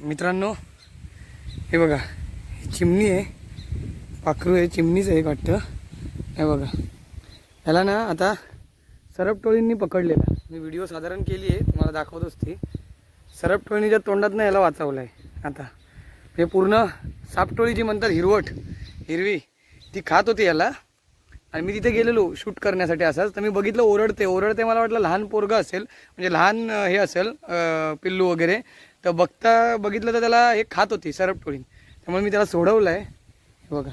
मित्रांनो हे बघा ही चिमणी आहे. पाखरू आहे चिमणीच आहे एक वाटतं. हे बघा. याला ना आता सरपटोळींनी पकडलेला मी व्हिडिओ साधारण केली आहे तुम्हाला दाखवत ती सरपटोळीच्या तोंडातनं याला वाचवलं आहे आता हे पूर्ण सापटोळी जी म्हणतात हिरवट हिरवी ती खात होती याला. आणि मी तिथे गेलेलो शूट करण्यासाठी असंच. तर मी बघितलं ओरडते. ओरडते मला वाटलं लहान पोरगं असेल म्हणजे लहान हे असेल पिल्लू वगैरे. तर बघता बघितलं तर त्याला हे खात होती सरपटोळी त्यामुळे मी त्याला सोडवलं आहे हे बघा.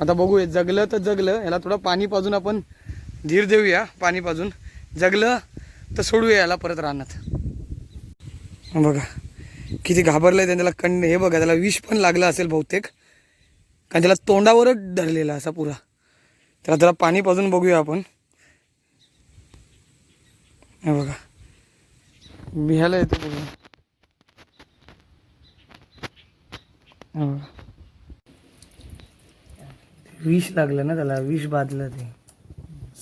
आता बघूया जगलं तर जगलं. ह्याला थोडं पाणी पाजून आपण धीर देऊया पाणी पाजून. जगलं तर सोडूया याला परत रानात. बघा. किती घाबरलं आहे त्याला कंड हे बघा त्याला विष पण लागलं असेल बहुतेक. कारण त्याला तोंडावरच धरलेला असा पुरा. त्याला त्याला पाणी पाजून बघूया आपण. हे बघा. बिहायला येतो बघा हे बघा विष लागलं ना त्याला विष बाधलं ते.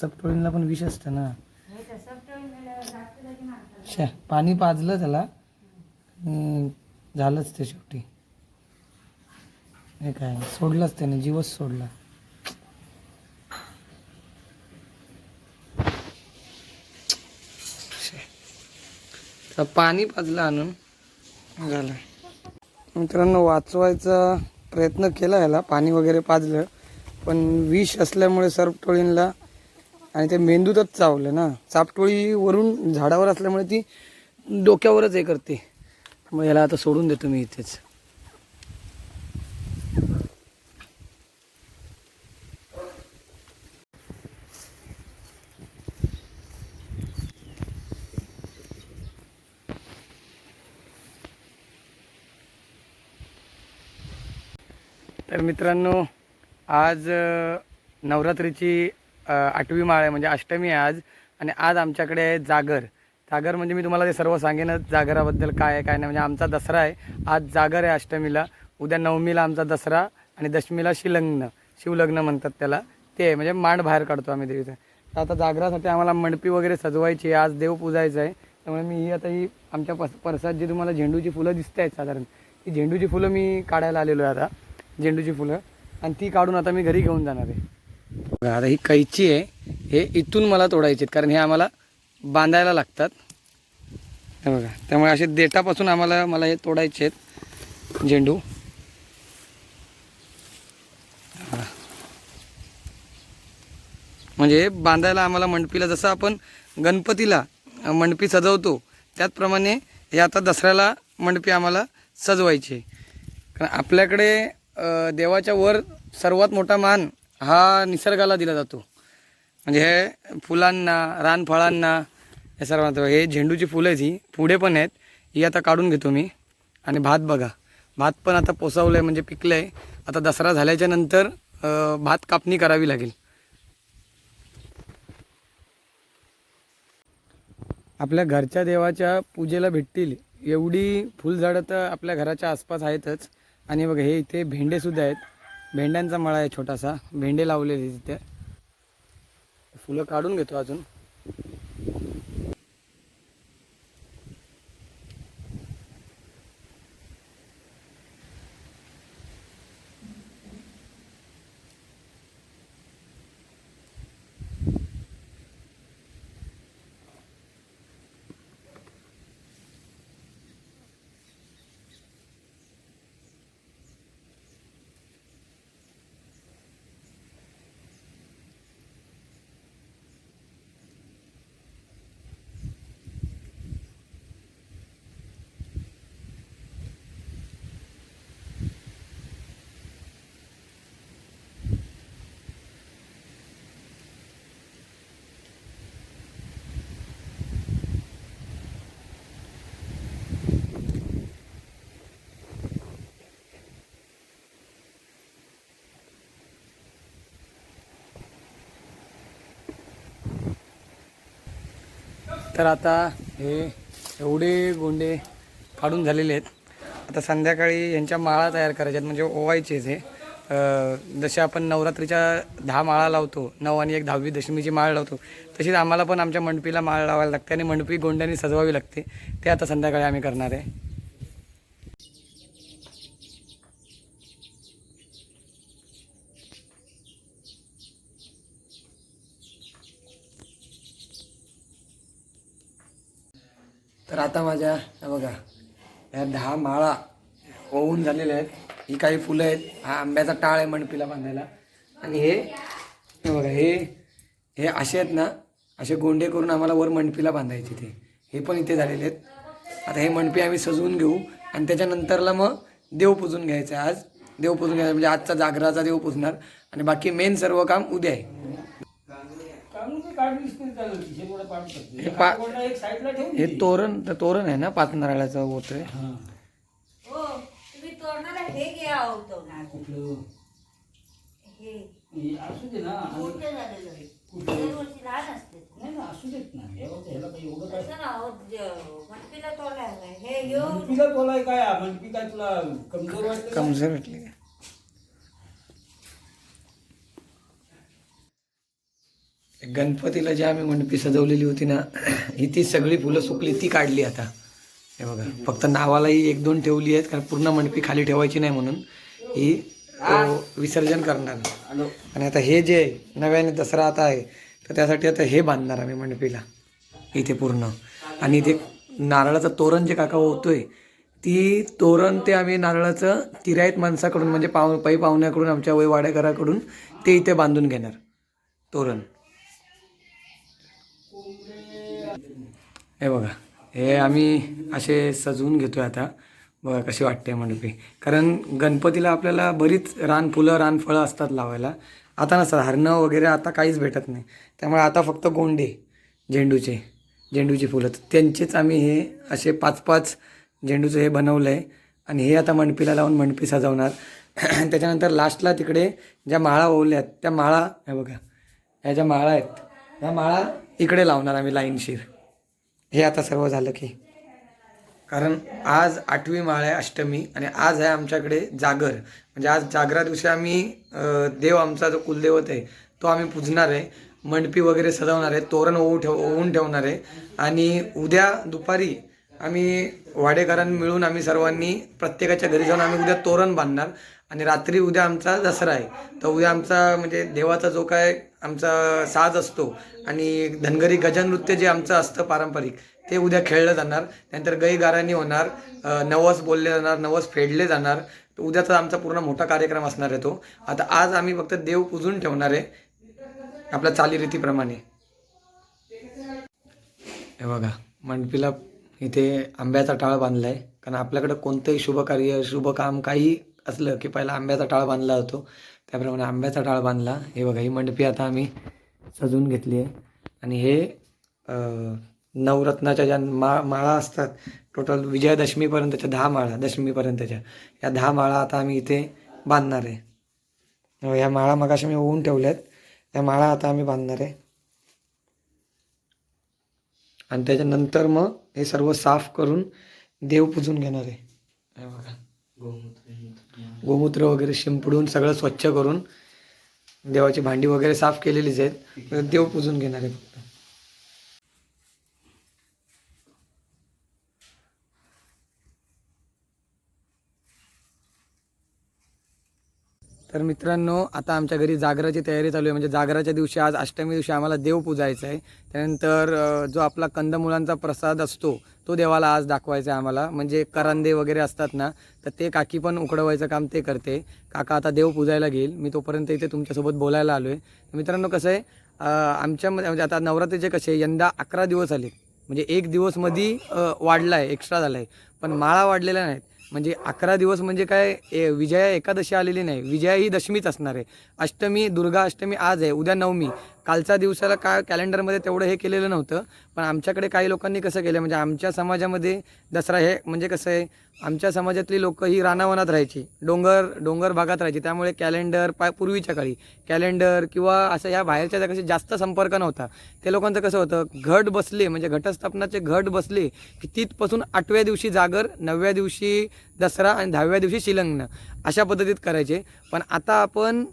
सपटोळींना पण विष असतं ना. शा पाणी पाजलं त्याला. झालंच ते शेवटी. हे काय सोडलंच त्याने जीवच सोडला. पाणी पाजलं आणून झालं. मित्रांनो वाचवायचा प्रयत्न केला याला. पाणी वगैरे पाजलं. पण विष असल्यामुळे सर्पटोळींना आणि ते मेंदूतच चावलं ना. चापटोळी वरून झाडावर असल्यामुळे ती डोक्यावरच हे करते. मग याला आता सोडून देतो मी इथेच. तर मित्रांनो आज नवरात्रीची आठवी माळ आहे म्हणजे अष्टमी आहे आज. आणि आज आमच्याकडे आहे जागर. जागर म्हणजे मी तुम्हाला ते सर्व सांगेनच जागराबद्दल काय आहे काय नाही. म्हणजे आमचा दसरा आहे. आज जागर आहे अष्टमीला. उद्या नवमीला आमचा दसरा आणि दशमीला शिलग्न शिवलग्न म्हणतात त्याला. ते आहे. म्हणजे मांड बाहेर काढतो आम्ही देवीचं. तर आता जागरासाठी आम्हाला मंडपी वगैरे सजवायची आहे. आज देव पूजायचं आहे. त्यामुळे मी ही आता ही आमच्या पस परसात जी तुम्हाला झेंडूची फुलं दिसत आहेत साधारण ही झेंडूची फुलं मी काढायला आलेलो आहे आता. झेंडूची फुलं. आणि ती काढून आता मी घरी घेऊन जाणार आहे. बघा, आता ही कैची आहे. हे इथून मला तोडायचे कारण हे आम्हाला बांधायला लागतात. हे बघा त्यामुळे असे देटापासून आम्हाला मला हे तोडायचे आहेत झेंडू. म्हणजे बांधायला आम्हाला मंडपीला जसं आपण गणपतीला मंडपी सजवतो त्याचप्रमाणे हे आता दसऱ्याला मंडपी आम्हाला सजवायची. कारण आपल्याकडे देवाच्या वर सर्वात मोठा मान हा निसर्गाला दिला जातो. म्हणजे हे फुलांना रानफळांना हे सर्वांना हे झेंडूची फुलं आहेत ही. पुढे पण आहेत. ही आता काढून घेतो मी. आणि भात बघा. भात पण आता पोसावलं आहे म्हणजे पिकलं आहे आता दसरा झाल्याच्यानंतर भात कापणी करावी लागेल. आपल्या घरच्या देवाच्या पूजेला भेटतील एवढी फुलझाडं तर आपल्या घराच्या आसपास आहेतच. आणि बघा हे इथे भेंडेसुद्धा आहेत. भेंड्यांचा मळा आहे छोटासा. भेंडे लावलेले तिथे फुलं काढून घेतो अजून. तर आता हे एवढे गोंडे काढून झालेले आहेत. आता संध्याकाळी यांच्या माळा तयार करायच्या आहेत म्हणजे ओवायचेच हे जसे आपण नवरात्रीच्या दहा माळा लावतो नऊ आणि एक दहावी दशमीची माळ लावतो तशीच आम्हाला पण आमच्या मंडपीला माळ लावायला लागते आणि मंडपी गोंड्याने सजवावी लागते. ते आता संध्याकाळी आम्ही करणार आहे तर आता माझ्या हे बघा हा माळा होऊन झालेल्या आहेत. ही काही फुलं आहेत. हा आंब्याचा टाळ आहे मणपीला बांधायला. आणि हे बघा हे हे असे आहेत ना असे गोंडे करून आम्हाला वर मणपीला बांधायचे ते. हे पण इथे झालेले आहेत. आता हे मणपी आम्ही सजवून घेऊ आणि त्याच्यानंतरला मग देव पूजून घ्यायचं आहे आज. देव पूजून घ्यायचं म्हणजे आजचा जागराचा देव पूजणार. आणि बाकी मेन सर्व काम उद्या आहे. हे पा हे तोरण तर तोरण आहे ना पाच नारळाचं आहे हो तुम्ही तोरणाला हे घ्या अहो तोरणाला. हे. असू दे ना मोठं झालेलं आहे. दरवर्षी लहान असते. नाही ना असू देत ना. हे बघ, ह्याला काही एवढं काय तसं ना अहो, ज- मटकीला तोरणाला हे घेऊन. मनपीला तोलाय काय? मनपी काय तुला कमजोर वाटतं का? कमजोर वाटली गणपतीला जी आम्ही मंडपी सजवलेली होती ना ही ती सगळी फुलं सुकली ती काढली आता. हे बघा फक्त नावालाही एक दोन ठेवली आहेत कारण पूर्ण मंडपी खाली ठेवायची नाही म्हणून ही विसर्जन करणार. आणि आता हे जे नव्याने दसरा आता आहे तर त्यासाठी आता हे बांधणार आम्ही मंडपीला इथे पूर्ण. आणि इथे नारळाचं तोरण जे काका होतोय ती तोरण ते आम्ही नारळाचं तिरायत माणसाकडून म्हणजे पाव पै पाहुण्याकडून आमच्या वय वाडेकराकडून ते इथे बांधून घेणार तोरण. हे बघा हे आम्ही असे सजवून घेतो आहे आता. बघा कशी वाटते मंडपी कारण गणपतीला आपल्याला बरीच रानफुलं रानफळं असतात लावायला. आता नसतात हरणं वगैरे आता काहीच भेटत नाही. त्यामुळे आता फक्त गोंडे झेंडूचे झेंडूची फुलं. तर त्यांचेच आम्ही हे असे पाच पाच झेंडूचं हे बनवलं आहे आणि हे आता मंडपीला लावून मंडपी सजवणार. त्याच्यानंतर लास्टला तिकडे ज्या माळा ओवल्या आहेत त्या माळा हे बघा. ह्या ज्या माळा आहेत ह्या माळा इकडे लावणार आम्ही लाईनशीर. हे आता सर्व झालं की. कारण आज आठवी माळ आहे अष्टमी आणि आज आहे आमच्याकडे जागर. म्हणजे आज जागरा दिवशी आम्ही देव आमचा जो कुलदैवत आहे तो आम्ही पूजणार आहे. मंडपी वगैरे सजवणार आहे तोरण होऊ ठेव ओवून ठेवणार आहे. आणि उद्या दुपारी आम्ही वाडेकरांनी मिळून आम्ही सर्वांनी प्रत्येकाच्या घरी जाऊन आम्ही उद्या तोरण बांधणार. आणि रात्री उद्या आमचा दसरा आहे. तर उद्या आमचा म्हणजे देवाचा जो काय आमचा साज असतो आणि धनगरी गजनृत्य जे आमचं असतं पारंपरिक ते उद्या खेळलं जाणार. त्यानंतर गईगारांनी होणार नवस बोलले जाणार नवस फेडले जाणार. तर उद्याचा आमचा पूर्ण मोठा कार्यक्रम असणार आहे तो. आता आज आम्ही फक्त देव पूजून ठेवणार आहे आपल्या चालीरीतीप्रमाणे. हे बघा मंडपीला इथे आंब्याचा टाळ बांधला आहे कारण आपल्याकडं कोणतंही शुभ कार्य शुभ काम काही असलं की पहिला आंब्याचा टाळ बांधला होतो. त्याप्रमाणे आंब्याचा टाळ बांधला. हे बघा ही मंडपी आता आम्ही सजवून घेतली आहे. आणि हे नवरत्नाच्या ज्या मा माळा असतात टोटल विजयादशमीपर्यंतच्या दहा माळा दशमीपर्यंतच्या. या दहा माळा आता आम्ही इथे बांधणार आहे. ह्या या माळा मगाशी मी ओवून ठेवल्यात. त्या माळा आता आम्ही बांधणार आहे. आणि त्याच्यानंतर मग हे सर्व साफ करून देव पुजून घेणार आहे. हे बघा गोमूत्र गोमूत्र वगैरे शिंपडून सगळं स्वच्छ करून देवाची भांडी वगैरे साफ केलेलीच आहेत. देव पूजून घेणार. आहे तर मित्रांनो आता आमच्या घरी जागराची तयारी चालू आहे. म्हणजे जागराच्या दिवशी आज अष्टमी दिवशी आम्हाला देव पूजायचं आहे. त्यानंतर जो आपला कंदमुळांचा प्रसाद असतो तो देवाला आज दाखवायचा आहे आम्हाला. म्हणजे करंदे वगैरे असतात ना तर ते काकी पण उकडवायचं काम ते करते. काका आता देव पूजायला घेईल. मी तोपर्यंत इथे तुमच्यासोबत बोलायला आलो आहे मित्रांनो कसं आहे आमच्यामध्ये म्हणजे आता नवरात्रीचे कसे यंदा अकरा दिवस आले म्हणजे एक दिवसमध्ये वाढला आहे एक्स्ट्रा झाला आहे पण माळा वाढलेल्या नाहीत. म्हणजे अकरा दिवस म्हणजे काय ए, विजया एकादशी आलेली नाही. विजया ही दशमीच असणार आहे. अष्टमी दुर्गा अष्टमी आज आहे. उद्या नवमी. कालच्या दिवसाला काय कॅलेंडरमध्ये तेवढं हे केलेलं नव्हतं. पण आमच्याकडे काही लोकांनी कसं केलं म्हणजे आमच्या समाजामध्ये दसरा हे म्हणजे कसं आहे आमच्या समाजातली लोक ही रानावनात राहायची डोंगर डोंगर भागात राहायची. त्यामुळे कॅलेंडर पा पूर्वीच्या काळी कॅलेंडर किंवा असं या बाहेरच्या जगाशी जास्त संपर्क नव्हता. ते लोकांचं कसं होतं घट बसले म्हणजे घटस्थापनाचे घट बसले की तिथपासून आठव्या दिवशी जागर नवव्या दिवशी दसरा आणि दहाव्या दिवशी शिलंगणं अशा पद्धतीत करायचे. पण आता आपण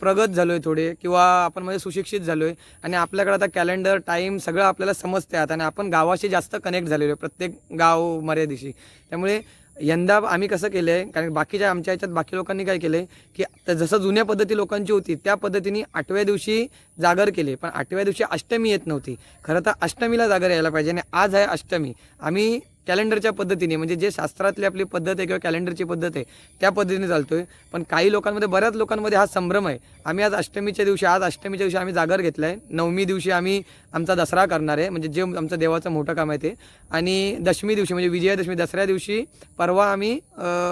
प्रगत झालो आहे थोडे किंवा आपण म्हणजे सुशिक्षित झालो आहे आणि आपल्याकडे आता कॅलेंडर टाईम सगळं आपल्याला समजते आता आणि आपण गावाशी जास्त कनेक्ट झालेलो आहे प्रत्येक गाव मर्यादेशी. त्यामुळे यंदा आम्ही कसं केलं आहे कारण बाकीच्या आमच्या ह्याच्यात बाकी लोकांनी काय केलं आहे की जसं जुन्या पद्धती लोकांची होती त्या पद्धतीने आठव्या दिवशी जागर केले. पण आठव्या दिवशी अष्टमी येत नव्हती. खरं तर अष्टमीला जागर यायला पाहिजे आणि आज आहे अष्टमी. आम्ही कॅलेंडरच्या पद्धतीने म्हणजे जे शास्त्रातली आपली पद्धत आहे किंवा कॅलेंडरची पद्धत आहे त्या पद्धतीने चालतो आहे पण काही लोकांमध्ये बऱ्याच लोकांमध्ये हा संभ्रम आहे. आम्ही आज अष्टमीच्या दिवशी आज अष्टमीच्या दिवशी आम्ही जागर घेतला आहे नवमी दिवशी आम्ही आमचा दसरा करणार आहे. म्हणजे जे आमचं देवाचं मोठं काम आहे ते. आणि दशमी दिवशी म्हणजे विजयादशमी दसऱ्या दिवशी परवा आम्ही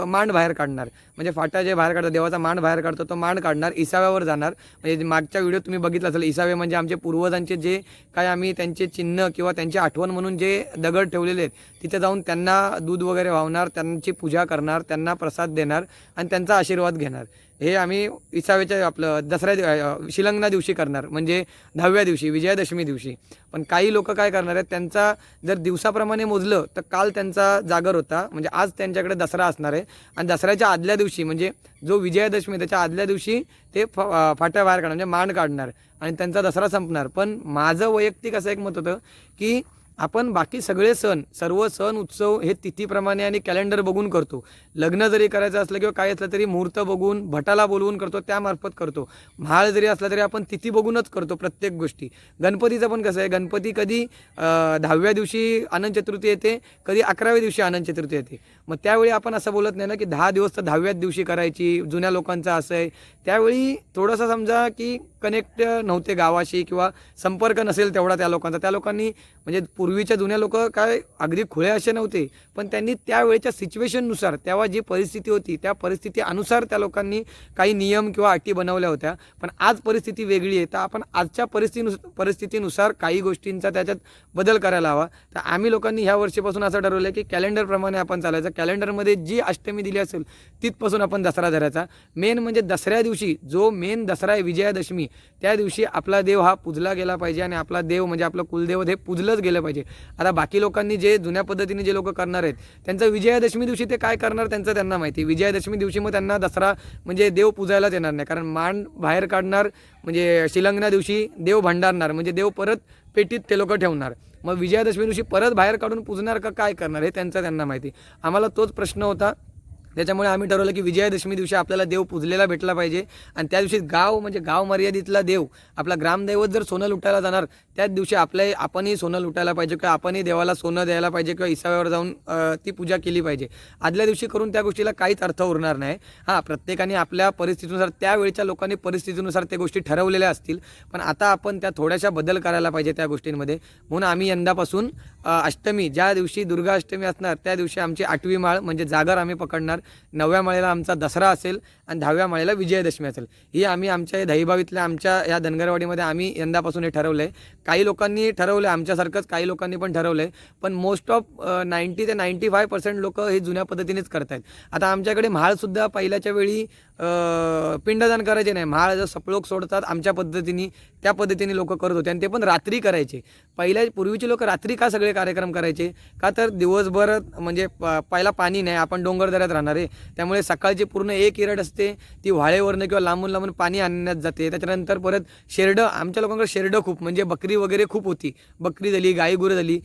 मांड बाहेर काढणार. म्हणजे फाटा जे बाहेर काढतो देवाचा मांड बाहेर काढतो तो मांड काढणार इसाव्यावर जाणार. म्हणजे मागच्या व्हिडिओ तुम्ही बघितला असेल इसावे म्हणजे आमचे पूर्वजांचे जे काय आम्ही त्यांचे चिन्ह किंवा त्यांची आठवण म्हणून जे दगड ठेवलेले आहेत तिथे जाऊन त्यांना दूध वगैरे वाहणार त्यांची पूजा करणार त्यांना प्रसाद देणार आणि त्यांचा आशीर्वाद घेणार. हे आम्ही इसावेच्या आपलं दसऱ्या शिलंगना दिवशी करणार म्हणजे दहाव्या दिवशी विजयादशमी दिवशी. पण काही लोक काय करणार आहेत त्यांचा जर दिवसाप्रमाणे मोजलं तर काल त्यांचा जागर होता म्हणजे आज त्यांच्याकडे दसरा असणार आहे. आणि दसऱ्याच्या आदल्या दिवशी म्हणजे जो विजयादशमी त्याच्या आदल्या दिवशी ते फ फाट्या बाहेर काढणार म्हणजे मांड काढणार आणि त्यांचा दसरा संपणार. पण माझं वैयक्तिक असं एक मत होतं की आपण बाकी सगळे सण सर्व सण उत्सव हे तिथीप्रमाणे आणि कॅलेंडर बघून करतो. लग्न जरी करायचं असलं किंवा काय असलं तरी मुहूर्त बघून भटाला बोलवून करतो त्यामार्फत करतो. महाळ जरी असला तरी आपण तिथी बघूनच करतो प्रत्येक गोष्टी. गणपतीचं पण कसं आहे गणपती कधी दहाव्या दिवशी अनंत चतुर्थी येते कधी अकराव्या दिवशी अनंत चतुर्थी येते. मग त्यावेळी आपण असं बोलत नाही ना की दहा दिवस तर दहाव्याच दिवशी करायची जुन्या लोकांचं असं आहे. त्यावेळी थोडंसं समजा की कनेक्ट नव्हते गावाशी किंवा संपर्क नसेल तेवढा त्या लोकांचा. त्या लोकांनी म्हणजे पूर्वीच्या जुन्या लोक काय अगदी खुळे असे नव्हते. पण त्यांनी त्यावेळेच्या सिच्युएशननुसार तेव्हा जी परिस्थिती होती त्या परिस्थिती अनुसार त्या लोकांनी काही नियम किंवा अटी बनवल्या होत्या. पण आज परिस्थिती वेगळी आहे. तर आपण आजच्या परिस्थितीनुस परिस्थितीनुसार काही गोष्टींचा त्याच्यात बदल करायला हवा. तर आम्ही लोकांनी ह्या वर्षीपासून असं ठरवलं की कॅलेंडरप्रमाणे आपण चालायचं. कॅलेंडरमध्ये जी अष्टमी दिली असेल तिथपासून आपण दसरा धरायचा. मेन म्हणजे दसऱ्या दिवशी जो मेन दसरा आहे विजयादशमी त्या दिवशी आपला देव हा पूजला गेला पाहिजे आणि आपला देव म्हणजे आपलं कुलदैवत हे पूजलंच गेलं पाहिजे. आता बाकी लोकांनी जे जुन्या पद्धतीने जे लोक करणार आहेत त्यांचं विजयादशमी दिवशी ते काय करणार त्यांचं त्यांना माहिती. विजयादशमी दिवशी मग त्यांना दसरा म्हणजे देव पूजायलाच येणार नाही. कारण मान बाहेर काढणार म्हणजे शिलंगना दिवशी देव भांडारणार म्हणजे देव परत पेटीत ते लोक ठेवणार. मग विजयादशमी दिवशी परत बाहेर काढून पूजणार का काय करणार हे त्यांचं त्यांना माहिती. आम्हाला तोच प्रश्न होता. त्याच्यामुळे आम्ही ठरवलं की विजयादशमी दिवशी आपल्याला देव पूजलेला भेटला पाहिजे. आणि त्या दिवशी गाव म्हणजे गाव मर्यादितला देव आपला ग्रामदैवत जर सोनं लुटायला जाणार त्याच दिवशी आपल्या आपणही सोनं लुटायला पाहिजे किंवा आपणही देवाला सोनं द्यायला पाहिजे किंवा इसाव्यावर जाऊन ती पूजा केली पाहिजे. आदल्या दिवशी करून त्या गोष्टीला काहीच अर्थ उरणार नाही. हां प्रत्येकाने आपल्या परिस्थितीनुसार त्यावेळच्या लोकांनी परिस्थितीनुसार त्या गोष्टी ठरवलेल्या असतील. पण आता आपण त्या थोड्याशा बदल करायला पाहिजे त्या गोष्टींमध्ये. म्हणून आम्ही यंदापासून अष्टमी ज्या दिवशी दुर्गा अष्टमी असणार त्या दिवशी आमची आठवी माळ म्हणजे जागर आम्ही पकडणार. नवव्या माळेला आमचा दसरा असेल आणि दहाव्या माळेला विजयादशमी असेल. ही आम्ही आमच्या या दहीबावीतल्या आमच्या या धनगरवाडीमध्ये आम्ही यंदापासून हे ठरवलं आहे काही लोकांनी ठरवलं आहे आमच्यासारखंच काही लोकांनी पण ठरवलं आहे पण मोस्ट ऑफ नाईंटी ते नाईंटी फाय पर्सेंट लोक हे जुन्या पद्धतीनेच करत आहेत आता आमच्याकडे म्हाळसुद्धा पहिल्याच्या वेळी पिंडदान करायचे नाही. म्हाळ जर सपळोक सोडतात आमच्या पद्धतीने त्या पद्धतीने लोक करत होते. आणि ते पण रात्री करायचे. पहिल्या पूर्वीचे लोक रात्री का सगळे कार्यक्रम करायचे? का तर दिवसभर म्हणजे प- पहिला पाणी नाही. आपण डोंगरदऱ्यात राहणार आहे. त्यामुळे सकाळची पूर्ण एक इरड असते ती वाळेवरनं किंवा लांबून लांबून पाणी आणण्यात जाते. त्याच्यानंतर परत शेरडं आमच्या लोकांकडे शेरडं खूप म्हणजे बकरी वगैरे खूप होती. बकरी झाली गाई गुरं झाली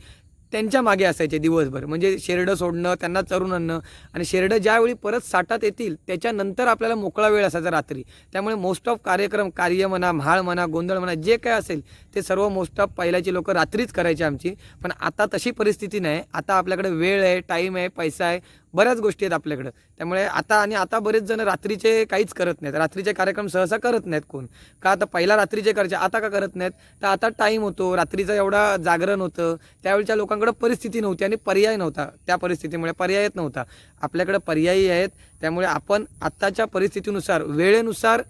त्यांच्या मागे असायचे दिवसभर. म्हणजे शेरडं सोडणं त्यांना चरून आणणं. आणि शेरडं ज्यावेळी परत साठात येतील त्याच्यानंतर आपल्याला मोकळा वेळ असायचा रात्री. त्यामुळे मोस्ट ऑफ कार्यक्रम कार्य म्हणा म्हाळ म्हणा गोंधळ म्हणा जे काय असेल ते सर्व मोस्ट ऑफ पहिल्याची लोक रात्रीच करायची आमची. पण आता तशी परिस्थिती नाही. आता आपल्याकडे वेळ आहे टाईम आहे पैसा आहे. बऱ्याच गोष्टी आहेत आपल्याकडं. त्यामुळे आता आणि आता बरेच जण रात्रीचे काहीच करत नाहीत. रात्रीचे कार्यक्रम सहसा करत नाहीत कोण? का आता पहिला रात्रीचे करायचे आता का करत नाहीत? तर आता टाईम होतो रात्रीचं एवढा जागरण होतं. त्यावेळच्या लोकांकडं परिस्थिती नव्हती आणि पर्याय नव्हता. त्या परिस्थितीमुळे पर्यायच नव्हता. आपल्याकडं पर्यायी आहेत. त्यामुळे आपण आत्ताच्या परिस्थितीनुसार वेळेनुसार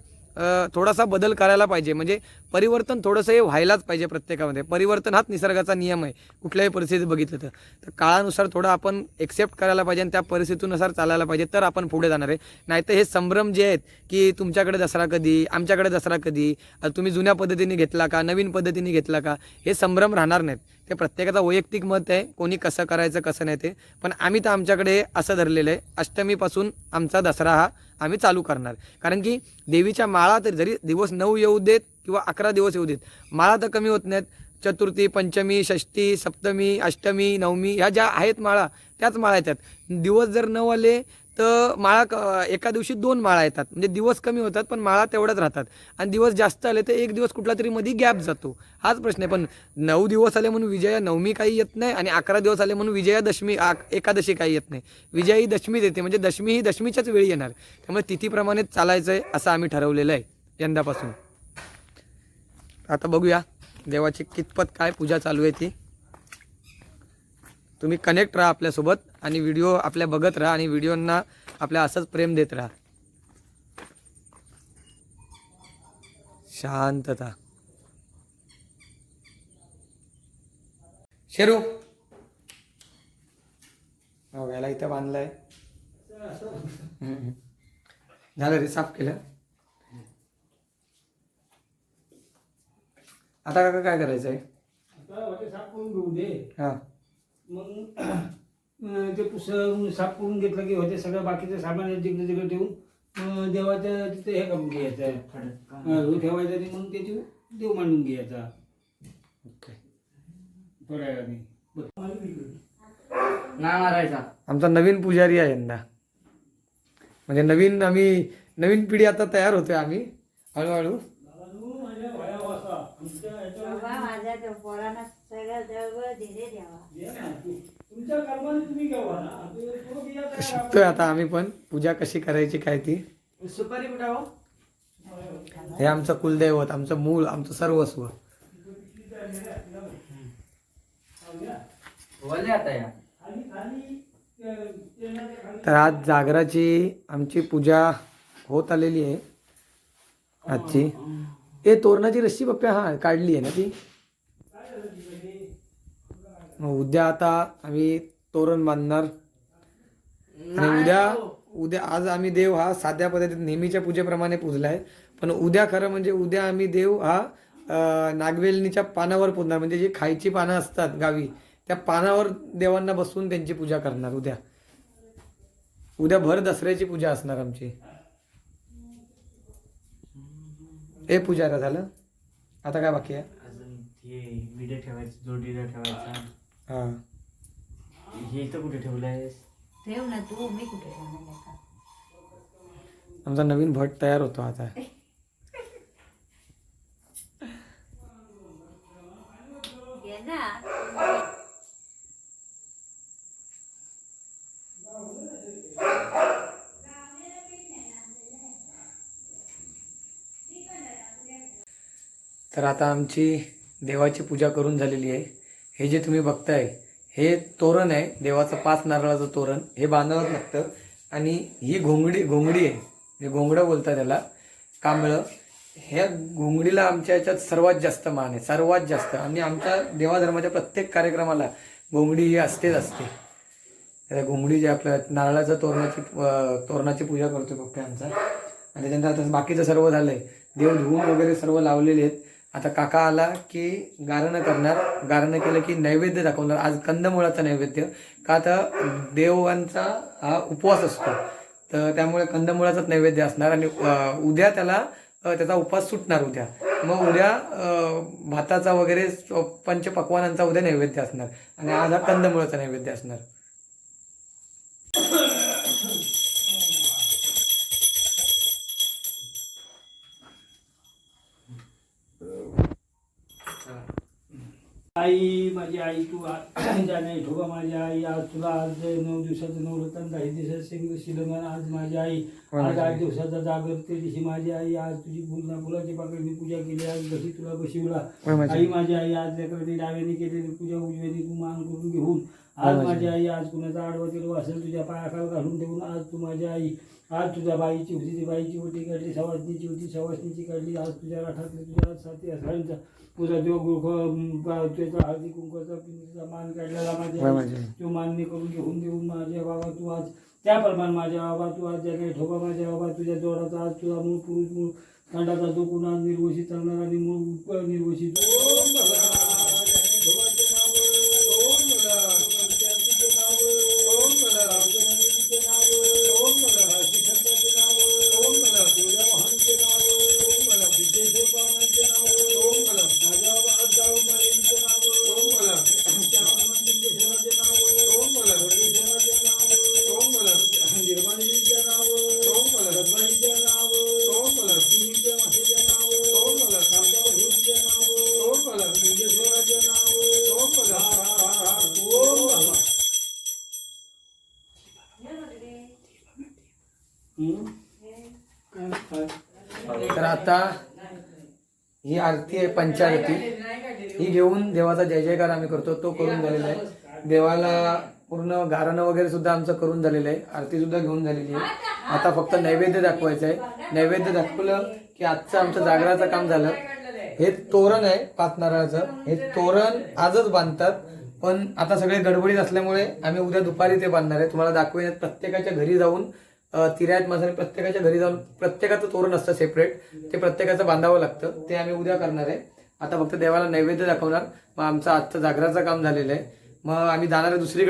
थोडासा बदल करायला पाहिजे. म्हणजे परिवर्तन थोडंसं हे व्हायलाच पाहिजे प्रत्येकामध्ये. परिवर्तन हाच निसर्गाचा नियम आहे. कुठल्याही परिस्थितीत बघितलं तर. तर काळानुसार थोडं आपण एक्सेप्ट करायला पाहिजे आणि त्या परिस्थितीनुसार चालायला पाहिजे तर आपण पुढे जाणार आहे. नाहीतर हे संभ्रम जे आहेत की तुमच्याकडे दसरा कधी आमच्याकडे दसरा कधी तुम्ही जुन्या पद्धतीने घेतला का नवीन पद्धतीने घेतला का हे संभ्रम राहणार नाहीत. ते प्रत्येकाचा वैयक्तिक मत आहे कोणी कसं करायचं कसं नाही ते. पण आम्ही तर आमच्याकडे असं धरलेलं आहे अष्टमीपासून आमचा दसरा हा आम्ही चालू करणार. कारण की देवीच्या माळा तर जरी दिवस नऊ येऊ देत किंवा अकरा दिवस येऊ देत. माळा तर कमी होत नाहीत. चतुर्थी पंचमी षष्टी सप्तमी अष्टमी नवमी ह्या ज्या आहेत माळा त्याच माळा येतात. दिवस जर न आले तर माळा क- एका दिवशी दोन माळा येतात. म्हणजे दिवस कमी होतात पण माळा तेवढ्याच राहतात. आणि दिवस जास्त आले तर एक दिवस कुठला तरी मध्ये गॅप जातो. हाच प्रश्न आहे. पण नऊ दिवस आले म्हणून विजया नवमी काही येत नाही आणि अकरा दिवस आले म्हणून विजयादशमी आ- एकादशी काही येत नाही. विजया ही दशमीच येते. म्हणजे दशमी ही दशमीच्याच वेळी येणार. त्यामुळे तिथीप्रमाणेच चालायचं आहे असं आम्ही ठरवलेलं आहे. यंदापासून. आता बघूया देवाची कितपत काय पूजा चालू आहे ती. तुम्ही कनेक्ट राहा आपल्यासोबत आणि व्हिडिओ आपल्या बघत राहा आणि व्हिडिओंना आपल्या असंच प्रेम देत राहा. शांतता. शेरू. हो याला इथं बांधलाय. झालं रे साफ केलं. आता काका काय करायचं आहे आता वाटे साफ करून घेऊ दे. हां. मग ते पुस्तक साफ करून घेतलं की होते सगळं बाकीचं सामान जिकडे तिकडे ठेवून देवाच्या तिथे हे करून घ्यायचं. अं, हे ठेवायचं आणि मग त्याची देव मांडून घ्यायचा. ओके. नाही मारायचा. आमचा नवीन पुजारी आहे यंदा. म्हणजे नवीन आम्ही नवीन पिढी आता तयार होतोय आम्ही हळूहळू. त्या पोरांना जवळ दिले द्यावा ये ना, तू- तुमच्या कर्माने तुम्ही घ्यावा ना? तो- तो बिया तयार आहे. शिकतोय आता आम्ही पण. पूजा कशी करायची काय ती? सुपारी हे आमचं कुलदैवत आमचं मूळ आमचं सर्वस्व. बोलले आता या. खाली खाली अं, तेलाच्या खाली तर आज जागराची आमची पूजा होत आलेली आहे. आजची. ए तोरणाची रस्सी पप्प्या हा काढली आहे ना ती? उद्या आता आम्ही तोरण बांधणार. आणि उद्या उद्या आज आम्ही देव हा साध्या पद्धतीत नेहमीच्या पूजेप्रमाणे पूजलाय. पण उद्या खरं म्हणजे उद्या आम्ही देव हा नागवेलनीच्या पानावर पूजणार. म्हणजे जी खायची पानं असतात गावी त्या पानावर देवांना बसवून त्यांची पूजा करणार उद्या. उद्या भर दसऱ्याची पूजा असणार आमची. हे पूजा झालं? आता काय बाकी आहे? ते व्हिडिओ ठेवायचं जोडीला ठेवायचा. हा. हे इथं कुठे ठेवलंयस? ठेव ना तू मी कुठे ठेवणार आहे का आमचा नवीन भट तयार होतो आता. ये ना. तर आता आमची देवाची पूजा करून झालेली आहे. हे जे तुम्ही बघताय हे तोरण आहे. देवाचं पाच नारळाचं तोरण. हे बांधावंच लागतं. आणि ही घोंगडी घोंगडी आहे. जे घोंगडं बोलतात त्याला कांबळं. ह्या घोंगडीला आमच्या याच्यात सर्वात जास्त मान आहे. सर्वात जास्त. आणि आमच्या देवाधर्माच्या प्रत्येक कार्यक्रमाला घोंगडी ही असतेच असते. त्या घोंगडी जे आपल्या नारळाचं तोरणाची तोरणाची पूजा करतो पप्पा आमचा. आणि त्यांना आता बाकीचं सर्व झालंय. देव धुवून वगैरे सर्व लावलेले आहेत. आता काका आला की गारणं करणार. गारणं केलं की नैवेद्य दाखवणार. आज कंदमुळाचा नैवेद्य. का तर देवांचा हा उपवास असतो. तर त्यामुळे कंदमुळाचाच नैवेद्य असणार आणि उद्या त्याला त्याचा उपवास सुटणार उद्या. मग उद्या भाताचा वगैरे पंचपक्वानांचा उद्या नैवेद्य असणार. आणि आज हा कंदमुळाचा नैवेद्य असणार. आई माझी आई तू जाणे ठोबा माझी आई. आज तुला आज नऊ दिवसाचं नवरत्न काही दिवसाचं सिंग शिलंगण. आज माझी आई. आज आठ दिवसाचा जागर ते दिवशी माझी आई. आज तुझी फुलना फुलाची पाकळीने पूजा केली. आज बशी तुला बशिवला आई माझी आई आज लेकरांनी डाव्याने केलेली पूजा उजव्याने तू मान करून घेऊन. आज माझी? आई आज कुणाचा आडवा तिडवा असेल तुझ्या पायाखाल घालून ठेवून आज तू माझी आई. आज तुझ्या बाईची होती ती बाईची ओटी काढली सवासनीची होती सवासनीची काढली आज तुझ्या राठातली तुझ्या साथी असळांचा तुझा जो गुरुख त्याचा हळदी कुंकवाचा पिंडीचा मान काढलेला माझ्या. तो मान्य करून घेऊन देऊन माझ्या बाबा तू आज त्याप्रमाणे माझ्या बाबा तू आज ज्या काही ठोबा माझ्या बाबा तुझ्या जोडाचा आज तुझा मूळ पुरुष मूळ खंडाचा जो कुणा निर्वशित चालणार आणि मूळ उप- तर आता ही आरती आहे पंचारती. ही घेऊन देवाचा जय जयकार आम्ही करतो. तो करून झालेला आहे. देवाला पूर्ण गारणं वगैरे सुद्धा आमचं करून झालेलं आहे. आरती सुद्धा घेऊन झालेली आहे. आता फक्त नैवेद्य दाखवायचं आहे. नैवेद्य दाखवलं की आजचं आमचं जागराचं काम झालं. हे तोरण आहे पाच नारळाचं. हे तोरण आजच बांधतात. पण आता सगळे गडबडीत असल्यामुळे आम्ही उद्या दुपारी ते बांधणार आहे. तुम्हाला दाखवेन. प्रत्येकाच्या घरी जाऊन तिरायत माणसाने प्रत्येकाच्या घरी जाऊन प्रत्येकाचं तोरण असतं सेपरेट ते प्रत्येकाचं बांधावं लागतं. ते आम्ही उद्या करणार आहे. आता फक्त देवाला नैवेद्य दाखवणार. मग आमचं आजचं जागराचं काम झालेलं आहे. मग आम्ही जाणार आहे दुसरीकडे.